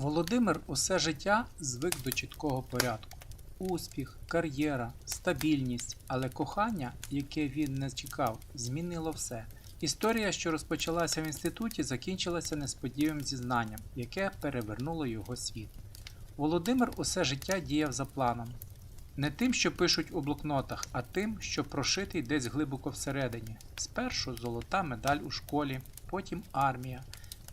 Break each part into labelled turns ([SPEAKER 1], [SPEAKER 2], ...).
[SPEAKER 1] Володимир усе життя звик до чіткого порядку. Успіх, кар'єра, стабільність, але кохання, яке він не чекав, змінило все. Історія, що розпочалася в інституті, закінчилася несподіваним зізнанням, яке перевернуло його світ. Володимир усе життя діяв за планом. Не тим, що пишуть у блокнотах, а тим, що прошитий десь глибоко всередині. Спершу золота медаль у школі, потім армія.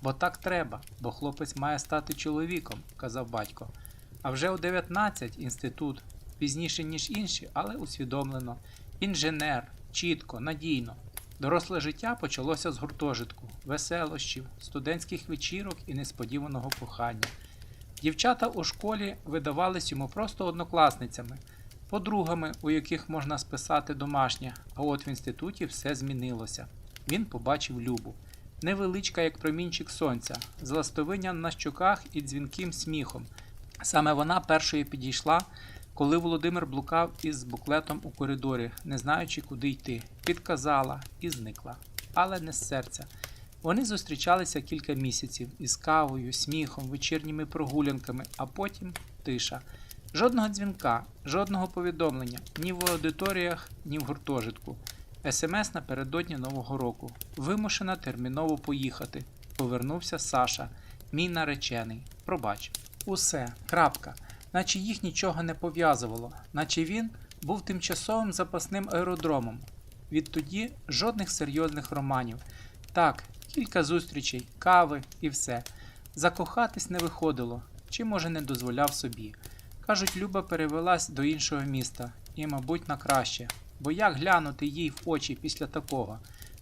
[SPEAKER 1] Бо так треба, бо хлопець має стати чоловіком, казав батько. А вже у 19 інститут, пізніше, ніж інші, але усвідомлено. Інженер, чітко, надійно. Доросле життя почалося з гуртожитку, веселощів, студентських вечірок і несподіваного кохання. Дівчата у школі видавались йому просто однокласницями, подругами, у яких можна списати домашнє, а от в інституті все змінилося. Він побачив Любу. Невеличка, як промінчик сонця, з ластовинням на щоках і дзвінким сміхом. Саме вона першою підійшла, коли Володимир блукав із буклетом у коридорі, не знаючи, куди йти. Підказала і зникла, але не з серця. Вони зустрічалися кілька місяців із кавою, сміхом, вечірніми прогулянками, а потім тиша. Жодного дзвінка, жодного повідомлення ні в аудиторіях, ні в гуртожитку. СМС напередодні Нового року. Вимушена терміново поїхати. Повернувся Саша, мій наречений. Пробач. Усе, крапка. Наче їх нічого не пов'язувало, наче він був тимчасовим запасним аеродромом. Відтоді жодних серйозних романів. Так, кілька зустрічей, кави і все. Закохатись не виходило, чи може не дозволяв собі. Кажуть, Люба перевелась до іншого міста, і, мабуть, на краще, бо як глянути їй в очі після такого?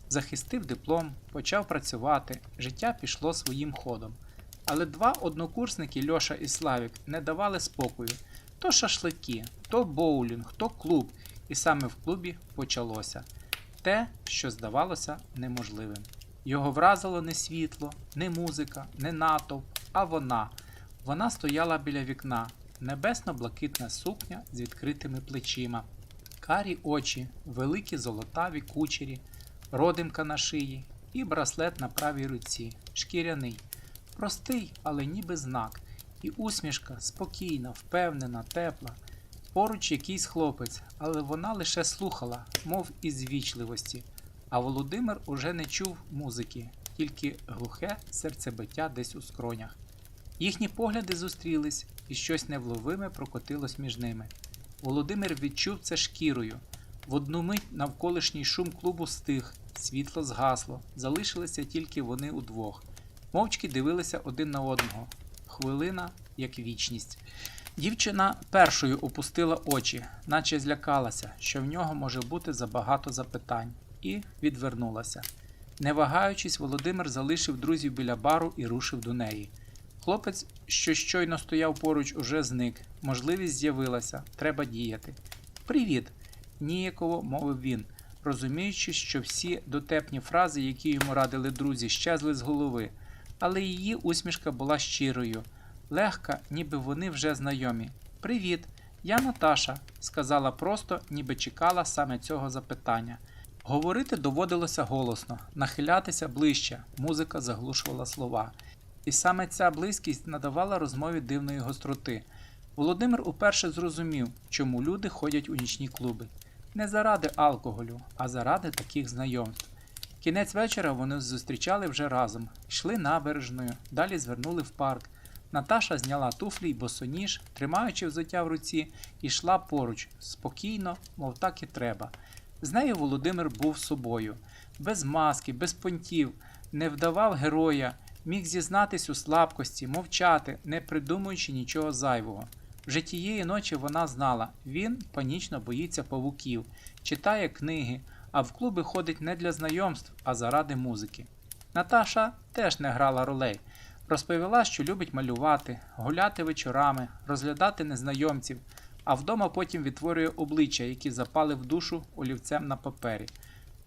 [SPEAKER 1] Захистив диплом, почав працювати, життя пішло своїм ходом. Але два однокурсники Льоша і Славік не давали спокою то шашлики, то боулінг, то клуб, і саме в клубі почалося те, що здавалося неможливим. Його вразило не світло, не музика, не натовп, а вона. Вона стояла біля вікна, небесно-блакитна сукня з відкритими плечима, карі очі, великі золотаві кучері, родимка на шиї і браслет на правій руці, шкіряний. Простий, але ніби знак, і усмішка спокійна, впевнена, тепла. Поруч якийсь хлопець, але вона лише слухала, мов із звічливості. А Володимир уже не чув музики, тільки глухе серцебиття десь у скронях. Їхні погляди зустрілись, і щось невловиме прокотилось між ними. Володимир відчув це шкірою. В одну мить навколишній шум клубу стих, світло згасло, залишилися тільки вони удвох. Мовчки дивилися один на одного. Хвилина, як вічність. Дівчина першою опустила очі, наче злякалася, що в нього може бути забагато запитань, і відвернулася. Не вагаючись, Володимир залишив друзів біля бару і рушив до неї. Хлопець, що щойно стояв поруч, уже зник. Можливість з'явилася, треба діяти. Привіт! ніяково мовив він, розуміючи, що всі дотепні фрази, які йому радили друзі, щезли з голови, але її усмішка була щирою, легка, ніби вони вже знайомі. Привіт, я Наташа, сказала просто, ніби чекала саме цього запитання. Говорити доводилося голосно, нахилятися ближче, музика заглушувала слова. І саме ця близькість надавала розмові дивної гостроти. Володимир уперше зрозумів, чому люди ходять у нічні клуби. Не заради алкоголю, а заради таких знайомств. Кінець вечора вони зустрічали вже разом, йшли набережною, далі звернули в парк. Наташа зняла туфлі й босоніж, тримаючи взуття в руці, йшла поруч, спокійно, мов так і треба. З нею Володимир був собою, без маски, без понтів, не вдавав героя, міг зізнатись у слабкості, мовчати, не придумуючи нічого зайвого. Вже тієї ночі вона знала, він панічно боїться павуків, читає книги, а в клуби ходить не для знайомств, а заради музики. Наташа теж не грала ролей. Розповіла, що любить малювати, гуляти вечорами, розглядати незнайомців, а вдома потім відтворює обличчя, які запали в душу олівцем на папері.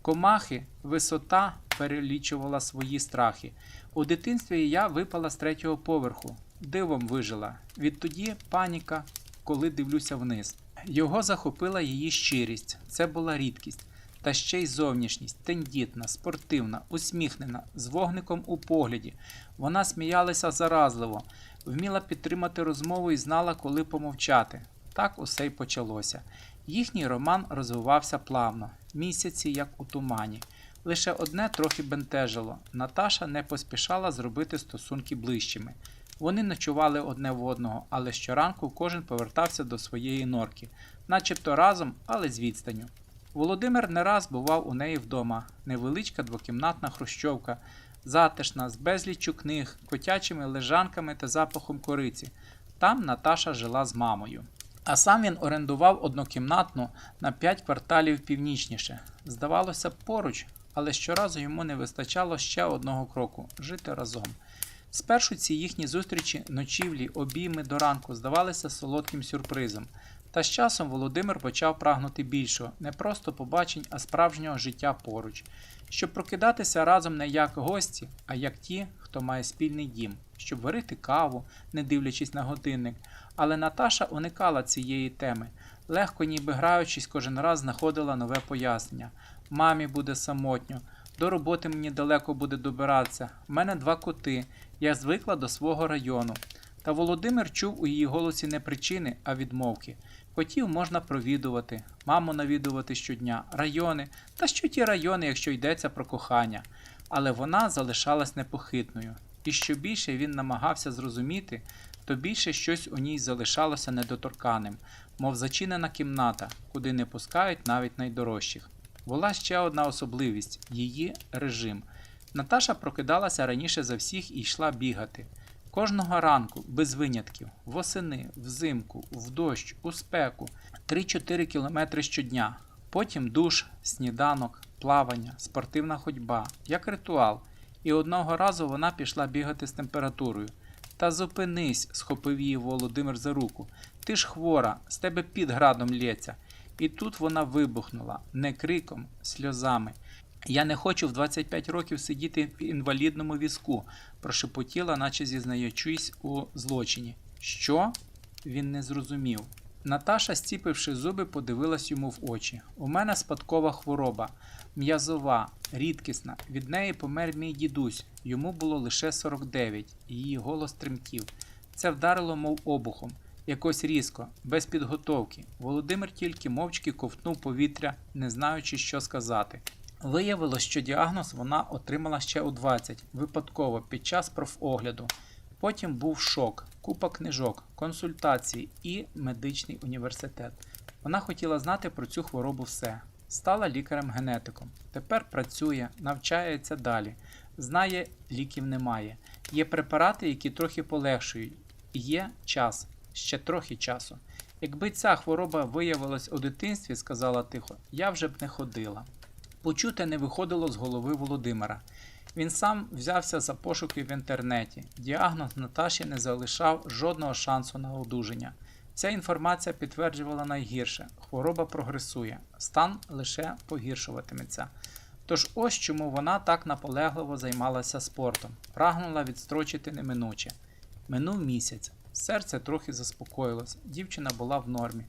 [SPEAKER 1] Комахи, висота перелічувала свої страхи. У дитинстві я випала з третього поверху, дивом вижила. Відтоді паніка, коли дивлюся вниз. Його захопила її щирість, це була рідкість. та ще й зовнішність, тендітна, спортивна, усміхнена, з вогником у погляді. Вона сміялася заразливо, вміла підтримати розмову і знала, коли помовчати. Так усе й почалося. Їхній роман розвивався плавно, місяці як у тумані. Лише одне трохи бентежило Наташа не поспішала зробити стосунки ближчими. Вони ночували одне в одного, але щоранку кожен повертався до своєї норки, начебто разом, але з відстаню. Володимир не раз бував у неї вдома, невеличка двокімнатна хрущовка, затишна, з безліччю книг, котячими лежанками та запахом кориці. Там Наташа жила з мамою. А сам він орендував однокімнатну на 5 кварталів північніше. Здавалося поруч, але щоразу йому не вистачало ще одного кроку жити разом. Спершу ці їхні зустрічі, ночівлі, обійми до ранку здавалися солодким сюрпризом. Та з часом Володимир почав прагнути більшого, не просто побачень, а справжнього життя поруч, щоб прокидатися разом не як гості, а як ті, хто має спільний дім, щоб варити каву, не дивлячись на годинник. Але Наташа уникала цієї теми, легко, ніби граючись, кожен раз знаходила нове пояснення. Мамі буде самотньо, до роботи мені далеко буде добиратися. В мене два коти, я звикла до свого району. Та Володимир чув у її голосі не причини, а відмовки. Котів можна провідувати, маму навідувати щодня, райони, та що ті райони, якщо йдеться про кохання. Але вона залишалась непохитною, і що більше він намагався зрозуміти, то більше щось у ній залишалося недоторканим, мов зачинена кімната, куди не пускають навіть найдорожчих. Була ще одна особливість її режим. Наташа прокидалася раніше за всіх і йшла бігати. Кожного ранку, без винятків, восени, взимку, в дощ, у спеку, 3-4 кілометри щодня. Потім душ, сніданок, плавання, спортивна ходьба, як ритуал. І одного разу вона пішла бігати з температурою. Та зупинись, схопив її Володимир за руку. Ти ж хвора, з тебе під градом лється. І тут вона вибухнула не криком, сльозами. Я не хочу в 25 років сидіти в інвалідному візку, прошепотіла, наче зізнаючись у злочині. Що? Він не зрозумів. Наташа, стіпивши зуби, подивилась йому в очі. У мене спадкова хвороба, м'язова, рідкісна. Від неї помер мій дідусь. Йому було лише 49, її голос тремтів. Це вдарило, мов обухом, якось різко, без підготовки. Володимир тільки мовчки ковтнув повітря, не знаючи, що сказати. Виявилось, що діагноз вона отримала ще у 20, випадково під час профогляду. Потім був шок, купа книжок, консультації і медичний університет. Вона хотіла знати про цю хворобу все. Стала лікарем-генетиком. Тепер працює, навчається далі. Знає, ліків немає. Є препарати, які трохи полегшують. Є час, ще трохи часу. Якби ця хвороба виявилась у дитинстві, сказала тихо, я вже б не ходила. Почуте не виходило з голови Володимира. Він сам взявся за пошуки в інтернеті. Діагноз Наташі не залишав жодного шансу на одужання. Ця інформація підтверджувала найгірше: хвороба прогресує, стан лише погіршуватиметься. Тож ось чому вона так наполегливо займалася спортом, прагнула відстрочити неминуче. Минув місяць, серце трохи заспокоїлось, дівчина була в нормі,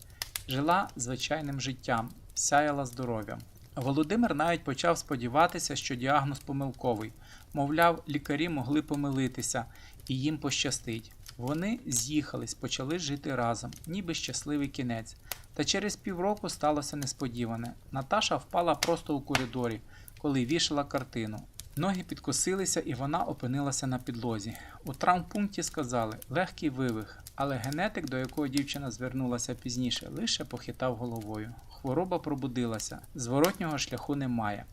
[SPEAKER 1] жила звичайним життям, сяяла здоров'ям. Володимир навіть почав сподіватися, що діагноз помилковий. Мовляв, лікарі могли помилитися і їм пощастить. Вони з'їхались, почали жити разом, ніби щасливий кінець. Та через півроку сталося несподіване. Наташа впала просто у коридорі, коли вішала картину. Ноги підкосилися, і вона опинилася на підлозі. У травмпункті сказали легкий вивих, але генетик, до якого дівчина звернулася пізніше, лише похитав головою. Хвороба пробудилася, зворотнього шляху немає.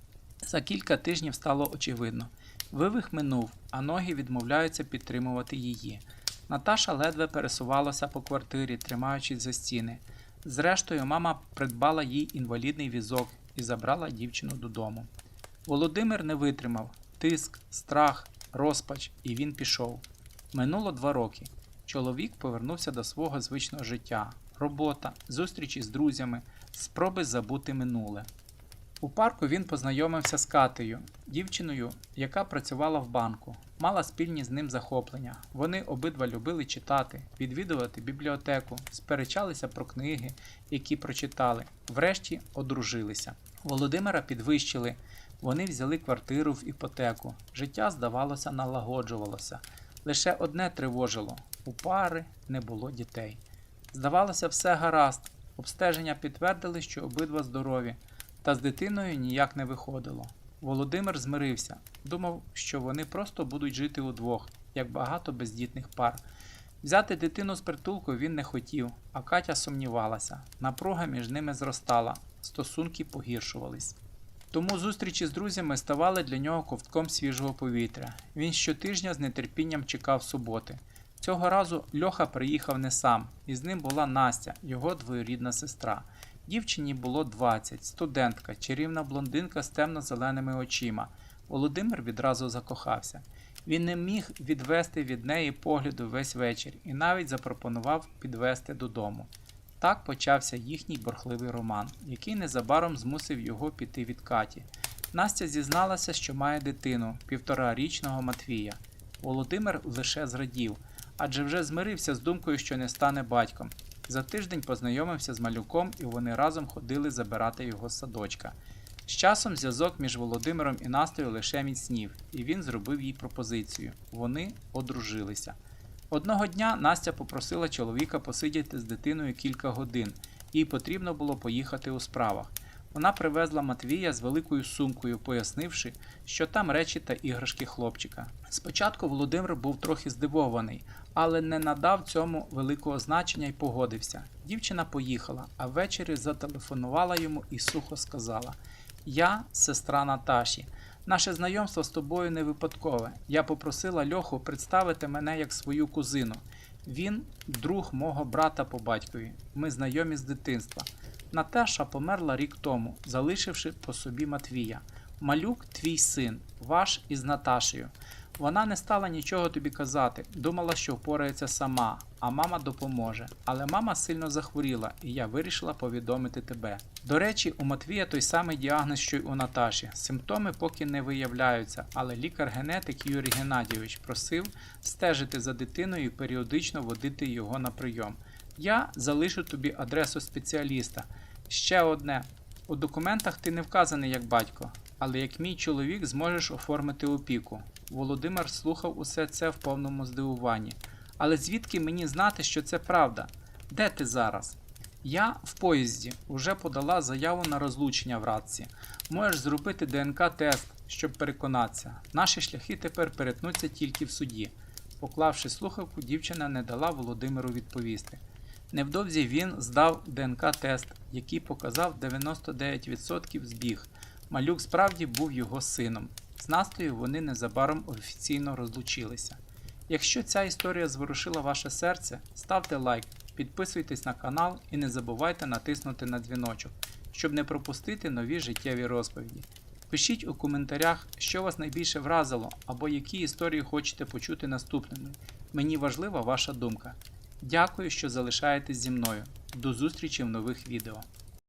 [SPEAKER 1] За кілька тижнів стало очевидно. Вивих минув, а ноги відмовляються підтримувати її. Наташа ледве пересувалася по квартирі, тримаючись за стіни. Зрештою, мама придбала їй інвалідний візок і забрала дівчину додому. Володимир не витримав тиск, страх, розпач, і він пішов. Минуло два роки. Чоловік повернувся до свого звичного життя: робота, зустрічі з друзями, спроби забути минуле. У парку він познайомився з Катею, дівчиною, яка працювала в банку, мала спільні з ним захоплення. Вони обидва любили читати, відвідувати бібліотеку, сперечалися про книги, які прочитали. Врешті одружилися. Володимира підвищили. Вони взяли квартиру в іпотеку. Життя, здавалося, налагоджувалося. Лише одне тривожило у пари не було дітей. Здавалося, все гаразд. Обстеження підтвердили, що обидва здорові, та з дитиною ніяк не виходило. Володимир змирився, думав, що вони просто будуть жити удвох, як багато бездітних пар. Взяти дитину з притулку він не хотів, а Катя сумнівалася. Напруга між ними зростала, стосунки погіршувались. Тому зустрічі з друзями ставали для нього ковтком свіжого повітря. Він щотижня з нетерпінням чекав суботи. Цього разу Льоха приїхав не сам, і з ним була Настя, його двоюрідна сестра. Дівчині було 20, студентка, чарівна блондинка з темно-зеленими очима. Володимир відразу закохався. Він не міг відвести від неї погляду весь вечір і навіть запропонував підвести додому. Так почався їхній борхливий роман, який незабаром змусив його піти від Каті. Настя зізналася, що має дитину, півторарічного Матвія. Володимир лише зрадів, адже вже змирився з думкою, що не стане батьком. За тиждень познайомився з малюком, і вони разом ходили забирати його з садочка. З часом зв'язок між Володимиром і Настею лише міцнів, і він зробив їй пропозицію. Вони одружилися. Одного дня Настя попросила чоловіка посидіти з дитиною кілька годин, їй потрібно було поїхати у справах. Вона привезла Матвія з великою сумкою, пояснивши, що там речі та іграшки хлопчика. Спочатку Володимир був трохи здивований, але не надав цьому великого значення і погодився. Дівчина поїхала, а ввечері зателефонувала йому і сухо сказала: Я сестра Наташі. Наше знайомство з тобою не випадкове. Я попросила Льоху представити мене як свою кузину. Він друг мого брата по батькові. Ми знайомі з дитинства. Наташа померла рік тому, залишивши по собі Матвія. Малюк твій син, ваш із Наташею. Вона не стала нічого тобі казати, думала, що впорається сама, а мама допоможе. Але мама сильно захворіла, і я вирішила повідомити тебе. До речі, у Матвія той самий діагноз, що й у Наташі. Симптоми поки не виявляються, але лікар-генетик Юрій Геннадійович просив стежити за дитиною і періодично водити його на прийом. Я залишу тобі адресу спеціаліста. Ще одне. У документах ти не вказаний як батько, але як мій чоловік зможеш оформити опіку. Володимир слухав усе це в повному здивуванні. Але звідки мені знати, що це правда? Де ти зараз? Я в поїзді вже подала заяву на розлучення в Радці. Можеш зробити ДНК-тест, щоб переконатися. Наші шляхи тепер перетнуться тільки в суді. Поклавши слухавку, дівчина не дала Володимиру відповісти. Невдовзі він здав ДНК-тест, який показав 99% збіг. Малюк справді був його сином. З Настею вони незабаром офіційно розлучилися. Якщо ця історія зворушила ваше серце, ставте лайк, підписуйтесь на канал і не забувайте натиснути на дзвіночок, щоб не пропустити нові життєві розповіді. Пишіть у коментарях, що вас найбільше вразило або які історії хочете почути наступними. Мені важлива ваша думка. Дякую, що залишаєтесь зі мною. До зустрічі в нових відео.